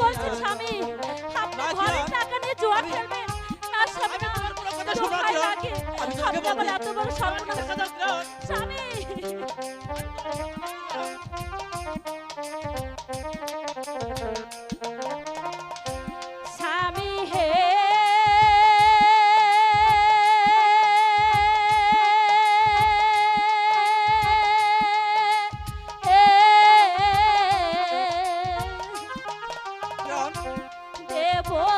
কষ্টের স্বামী আপনি ঘরের টাকা নিয়ে জুয়া খেলবেন। না স্বামী না আমি তোমার কথা শোনা লাগে। আমি বলে এত বড় সর্বনাশ দেবো